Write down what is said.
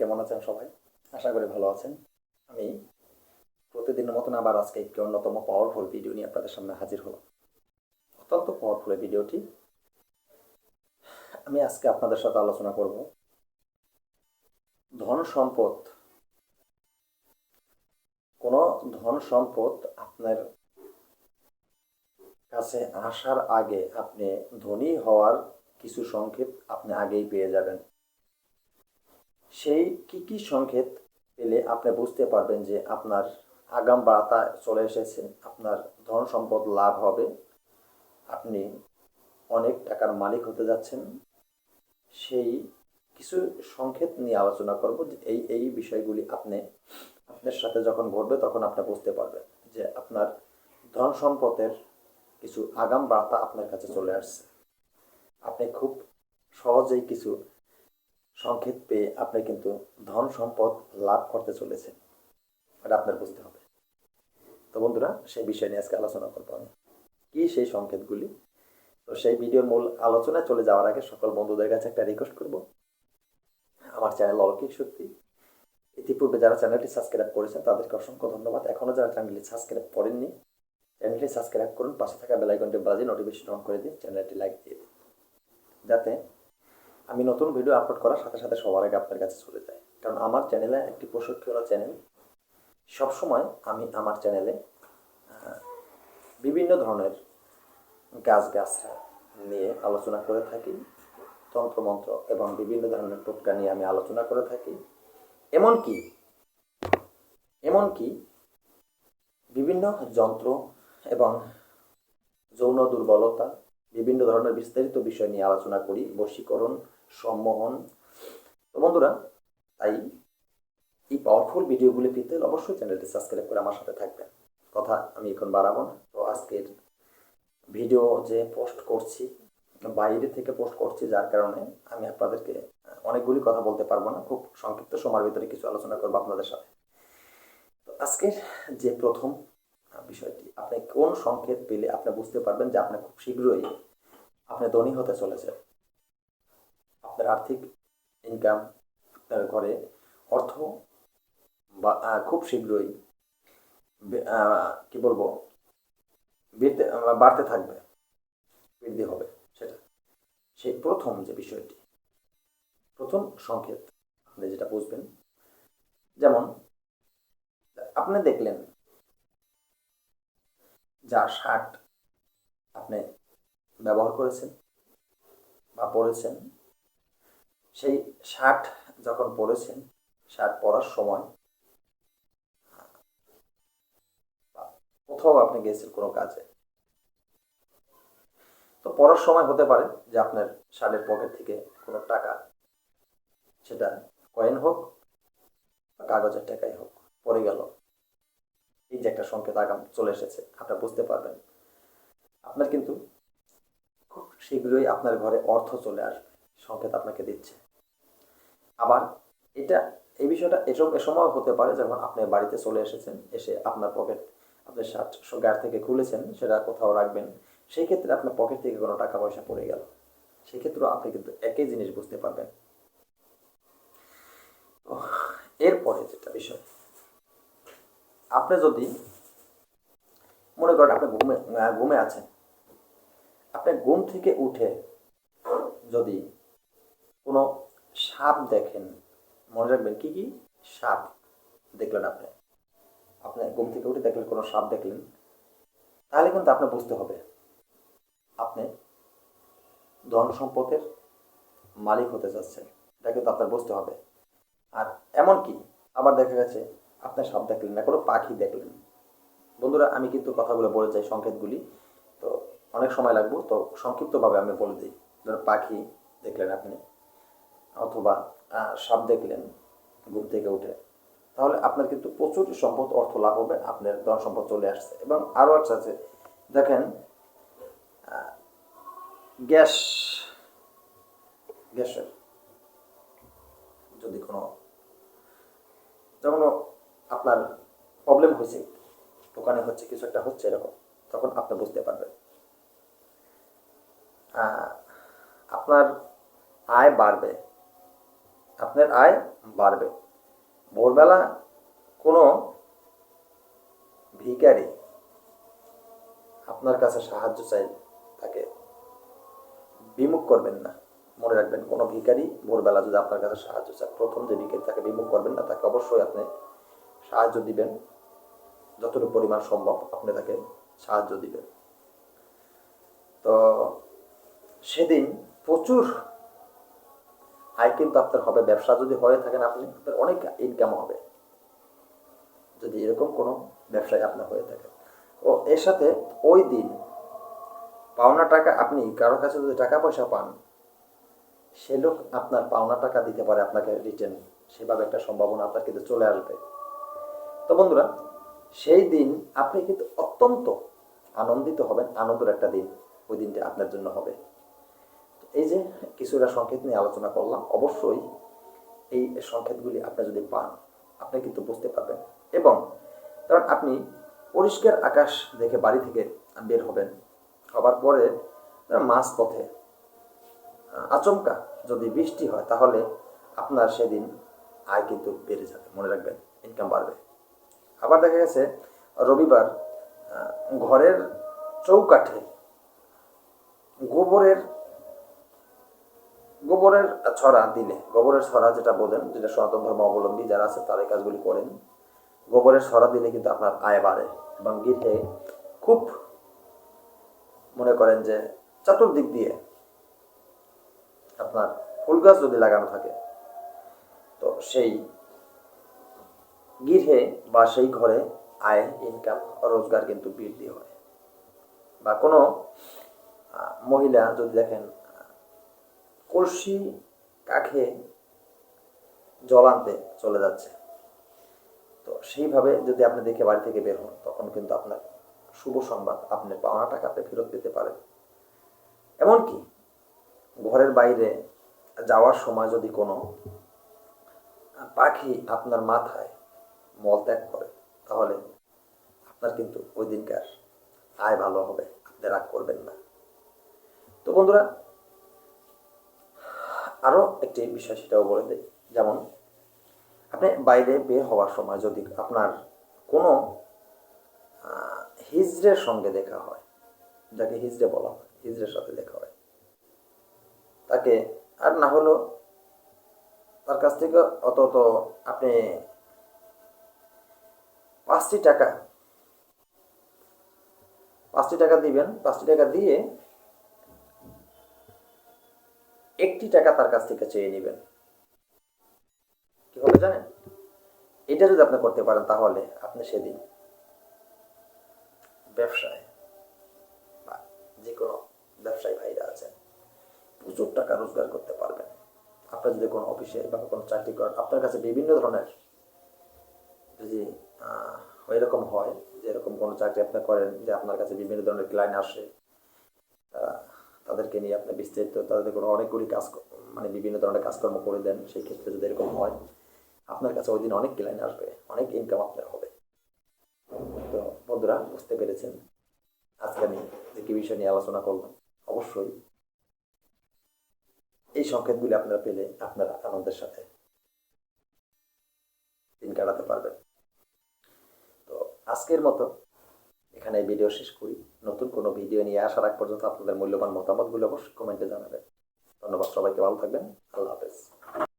কেমন আছেন সবাই? আশা করি ভালো আছেন। আমি প্রতিদিনের মতন আবার আজকে একটি অন্যতম পাওয়ারফুল ভিডিও নিয়ে আপনাদের সামনে হাজির হলাম। অত্যন্ত পাওয়ারফুল এই ভিডিওটি আমি আজকে আপনাদের সাথে আলোচনা করব ধন সম্পদ। কোনো ধন সম্পদ আপনার কাছে আসার আগে আপনি ধনী হওয়ার কিছু সংকেত আপনি আগেই পেয়ে যাবেন। সেই কি কি সংকেত পেলে আপনি বুঝতে পারবেন যে আপনার আগাম বার্তা চলে এসেছে, আপনার ধন সম্পদ লাভ হবে, আপনি অনেক টাকার মালিক হতে যাচ্ছেন। সেই কিছু সংকেত নিয়ে আলোচনা করব এই এই বিষয়গুলি আপনি, আপনার সাথে যখন ঘটবে তখন আপনি বুঝতে পারবেন যে আপনার ধন সম্পদের কিছু আগাম বার্তা আপনার কাছে চলে আসছে। আপনি খুব সহজেই কিছু সংকেত পেয়ে আপনি কিন্তু ধন সম্পদ লাভ করতে চলেছেন। এটা আপনার বুঝতে হবে। তো বন্ধুরা, সেই বিষয় নিয়ে আজকে আলোচনা করব আমি। কি সেই সংকেতগুলি? তো সেই ভিডিওর মূল আলোচনায় চলে যাওয়ার আগে সকল বন্ধুদের কাছে একটা রিকোয়েস্ট করব। আমার চ্যানেল অলৌকিক শক্তি। ইতিপূর্বে যারা চ্যানেলটি সাবস্ক্রাইব করেছেন, তাদেরকে অসংখ্য ধন্যবাদ। এখনও যারা চ্যানেলটি সাবস্ক্রাইব করেননি চ্যানেলটি সাবস্ক্রাইব করুন। পাশে থাকা বেলাইকনটি বাজে নোটিফিকেশন অন করে দিন চ্যানেলটি লাইক দিয়ে দিন। যাতে আমি নতুন ভিডিও আপলোড করার সাথে সাথে সবার আগে আপনার কাছে চলে যায় কারণ আমার চ্যানেলে একটি প্রশিক্ষণ চ্যানেল সবসময় আমি আমার চ্যানেলে বিভিন্ন ধরনের গাছ গাছরা নিয়ে আলোচনা করে থাকি, তন্ত্রমন্ত্র এবং বিভিন্ন ধরনের টোটকা নিয়ে আমি আলোচনা করে থাকি। এমনকি এমনকি বিভিন্ন যন্ত্র এবং যৌন দুর্বলতা বিভিন্ন ধরনের বিস্তারিত বিষয় নিয়ে আলোচনা করি, বশীকরণ, সম্মোহন। তো বন্ধুরা, তাই এই পাওয়ারফুল ভিডিওগুলি পেতে অবশ্যই চ্যানেলটি সাবস্ক্রাইব করে আমার সাথে থাকবেন। কথা আমি এখন বাড়াবো না। তো আজকের ভিডিও যে পোস্ট করছি, বাইরে থেকে পোস্ট করছি, যার কারণে আমি আপনাদেরকে অনেকগুলি কথা বলতে পারব না। খুব সংক্ষিপ্ত সময়ের ভিতরে কিছু আলোচনা করব আপনাদের সাথে। তো আজকের যে প্রথম বিষয়টি। আপনি কোন সংকেত পেলে আপনি বুঝতে পারবেন যে আপনি খুব শীঘ্রই আপনি ধনী হতে চলেছেন। আপনার আর্থিক ইনকাম আপনার ঘরে অর্থ বা খুব শীঘ্রই কি বলব বাড়তে থাকবে, বৃদ্ধি হবে সেটা। সেই প্রথম যে বিষয়টি, প্রথম সংকেত আপনি যেটা বুঝবেন, যেমন আপনি দেখলেন যা শার্ট আপনি ব্যবহার করেছেন বা পরেছেন, সেই শার্ট যখন পরেছেন, শার্ট পরার সময়, কোথাও আপনি গেছেন কোনো কাজে? তো পরার সময় হতে পারে যে আপনার শার্টের পকেট থেকে কোনো টাকা, সেটা কয়েন হোক বা কাগজের টাকাই হোক পরে গেল। এই যে একটা সংকেত আগাম চলে এসেছে, আপনারা বুঝতে পারবেন। আপনার কিন্তু খুব শীঘ্রই আপনার ঘরে অর্থ চলে আসবে, সংকেত আপনাকে দিচ্ছে। আবার এটা, এই বিষয়টা এসব সময় হতে পারে যখন আপনি বাড়িতে চলে এসেছেন, এসে আপনার পকেট, আপনার শার্ট গাড়ি থেকে খুলেছেন, সেটা কোথাও রাখবেন, সেই ক্ষেত্রে আপনার পকেট থেকে কোনো টাকা পয়সা পড়ে গেল। সেই ক্ষেত্রেও আপনি কিন্তু একই জিনিস বুঝতে পারবেন। এরপরে যেটা বিষয়। আপনি যদি, মনে করেন আপনি ঘুমে ঘুমে আছেন, আপনি ঘুম থেকে উঠে যদি কোনো সাপ দেখেন, মনে রাখবেন কি কি? সাপ দেখলেন আপনি। আপনি ঘুম থেকে উঠে দেখলেন, কোনো সাপ দেখলেন, তাহলে কিন্তু আপনি বুঝতে হবে, আপনি ধন সম্পদের মালিক হতে যাচ্ছেন। এটা কিন্তু আপনার বুঝতে হবে। আর এমনকি আবার দেখা গেছে আপনার সাপ দেখলেন না, কোনো পাখি দেখলেন বন্ধুরা, আমি কিন্তু কথাগুলো বলে যাই সংকেতগুলি। তো অনেক সময় লাগবে, তো সংক্ষিপ্তভাবে আমি বলে দিই। ধরুন, পাখি দেখলেন আপনি, অথবা সাপ দেখলেন ঘুম থেকে উঠে, তাহলে আপনার কিন্তু প্রচুর সম্পদ অর্থ লাভ হবে, আপনার ধন সম্পদ চলে আসছে। এবং আরও একটা আছে, দেখেন গ্যাস, গ্যাসের যদি কোনো আপনার প্রবলেম হয়েছে, দোকানে হচ্ছে, কিছু একটা হচ্ছে এরকম, তখন আপনি বুঝতে পারবেন। আপনার আয় বাড়বে, আপনার আয় বাড়বে। ভোরবেলা কোনো ভিখারি আপনার কাছে সাহায্য চাই তাকে, বিমুখ করবেন না। মনে রাখবেন, কোনো ভিখারি ভোরবেলা যদি আপনার কাছে সাহায্য চায়, প্রথম যে ভিখারি তাকে বিমুখ করবেন না, তাকে অবশ্যই আপনি সাহায্য দিবেন। যতটুকু পরিমাণ সম্ভব আপনি তাকে সাহায্য দিবেন। তো সেদিন প্রচুর আয় কিন্তু আপনার হবে। ব্যবসা যদি হয়ে থাকেন আপনি, আপনার অনেক ইনকাম হবে। যদি এরকম কোনো ব্যবসায় আপনার হয়ে থাকে। ও, এর সাথে ওই দিন পাওনা টাকা আপনি কারও কাছে যদি টাকা পয়সা পান, সে লোক আপনার পাওনা টাকা দিতে পারে আপনাকে রিটার্ন সেভাবে একটা সম্ভাবনা আপনার কিন্তু চলে আসবে। তো বন্ধুরা, সেই দিন আপনি কিন্তু অত্যন্ত আনন্দিত হবেন, আনন্দের একটা দিন ওই দিনটা আপনার জন্য হবে। এই যে কিছুটা সংকেত নিয়ে আলোচনা করলাম, অবশ্যই এই সংকেতগুলি আপনি যদি পান, আপনি কিন্তু বুঝতে পারবেন। এবং কারণ আপনি পরিষ্কার আকাশ দেখে বাড়ি থেকে বের হবেন, হবার পরে মাঝ পথে আচমকা যদি বৃষ্টি হয়, তাহলে আপনার সেদিন আয় কিন্তু বেড়ে যাবে, মনে রাখবেন ইনকাম বাড়বে। আবার দেখা গেছে, রবিবার ঘরের চৌকাঠে গোবরের গোবরের ছড়া দিলে গোবরের ছড়া যেটা বলেন, যেটা সনাতন ধর্ম অবলম্বী যারা আছে তারা এই কাজগুলি করেন। গোবরের ছড়া দিলে কিন্তু আপনার আয় বাড়ে এবং গৃহে খুব মনে করেন যে চতুর্দিক দিয়ে আপনার ফুল গাছ যদি লাগানো থাকে, তো সেই গৃহে বা সেই ঘরে আয় ইনকাম রোজগার কিন্তু বৃদ্ধি হয়। বা কোনো মহিলা যদি দেখেন কলসি কাখে জল আনতে চলে যাচ্ছে, তো সেইভাবে যদি আপনি দেখে বাড়ি থেকে বের হন, তখন কিন্তু আপনার শুভ সংবাদ, আপনি পাওনা টাকা আপনি ফেরত পেতে পারেন। এমনকি ঘরের বাইরে যাওয়ার সময় যদি কোনো পাখি আপনার মাথায় মল ত্যাগ করে, তাহলে আপনার কিন্তু ওই দিনকার আয় ভালো হবে, আপনি রাগ করবেন না। তো বন্ধুরা আরও একটি বিষয় সেটাও বলে দিই, যেমন আপনি বাইরে বের হওয়ার সময় যদি আপনার কোনো হিজড়ের সঙ্গে দেখা হয়, যাকে হিজড়ে বলা হয়, হিজড়ের সাথে দেখা হয়, তাকে আর না হলো তার কাছ থেকে অত অত আপনি পাঁচটি টাকা। পাঁচটি টাকা দিবেন, পাঁচটি টাকা দিয়ে একটি টাকা তার কাছ থেকে চেয়ে নেবেন। কি হবে জানেন? এটা যদি আপনি করতে পারেন তাহলে আপনি সেদিন ব্যবসায় বা যে কোনো ব্যবসায়ী ভাইরা আছেন, প্রচুর টাকা রোজগার করতে পারবেন। আপনার যদি কোনো অফিসে বা কোনো চাকরি করেন, আপনার কাছে বিভিন্ন ধরনের যদি এরকম হয় যে এরকম কোনো চাকরি আপনি করেন যে আপনার কাছে বিভিন্ন ধরনের ক্লায়েন্ট আসে তাদেরকে নিয়ে আপনি বিস্তারিত, তাদের কোনো অনেকগুলি কাজ মানে বিভিন্ন ধরনের কাজকর্ম করে দেন, সেই ক্ষেত্রে যদি এরকম হয়, আপনার কাছে ওই দিন অনেক ক্লায়েন্ট আসবে, অনেক ইনকাম আপনার হবে। তো বন্ধুরা, বুঝতে পেরেছেন? আজকে আমি যে কি বিষয় নিয়ে আলোচনা করলাম, অবশ্যই এই সংকেতগুলি আপনারা পেলে আপনারা আনন্দের সাথে দিন কাটাতে পারবেন। আজকের মতো। এখানে ভিডিও শেষ করি। নতুন কোনো ভিডিও নিয়ে আসার আগ পর্যন্ত আপনাদের মূল্যবান মতামতগুলো অবশ্যই কমেন্টে জানাবেন। ধন্যবাদ সবাইকে, ভালো থাকবেন। আল্লাহ হাফেজ।